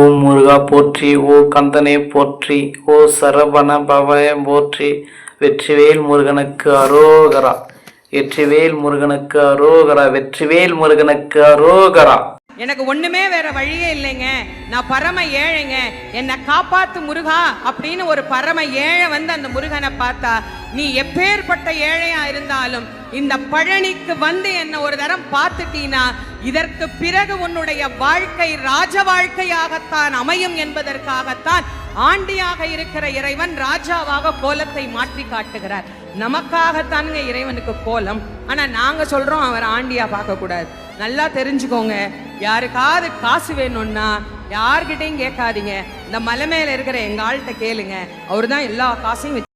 ஓ முருகா போற்றி ஓ கந்தனே போற்றி ஓ சரவண பவய போற்றி வெற்றிவேல் முருகனுக்கு அரோகரா வெற்றிவேல் முருகனுக்கு அரோகரா வெற்றிவேல் முருகனுக்கு அரோகரா. எனக்கு ஒண்ணுமே வேற வழியே இல்லைங்க. நான் பரம ஏழைங்க. என்னை காப்பாத்து முருகா அப்படின்னு ஒரு பரம ஏழை வந்து அந்த முருகனை பார்த்தா நீ எப்பேற்பட்ட ஏழையா இருந்தாலும் இந்த பழனிக்கு வந்து என்ன ஒரு தரம் பார்த்துட்டீனா இதற்கு பிறகு உன்னுடைய வாழ்க்கை ராஜ வாழ்க்கையாகத்தான் அமையும் என்பதற்காகத்தான் ஆண்டியாக இருக்கிற இறைவன் ராஜாவாக கோலத்தை மாற்றி காட்டுகிறார். நமக்காகத்தானுங்க இறைவனுக்கு கோலம். ஆனா நாங்க சொல்றோம் அவர் ஆண்டியா பார்க்க கூடாது நல்லா தெரிஞ்சுக்கோங்க யாருக்காவது காசு வேணும்னா யார்கிட்டையும் கேட்காதீங்க. இந்த மலை மேல இருக்கிற எங்க ஆள்கிட்ட கேளுங்க. அவர் தான் எல்லா காசையும்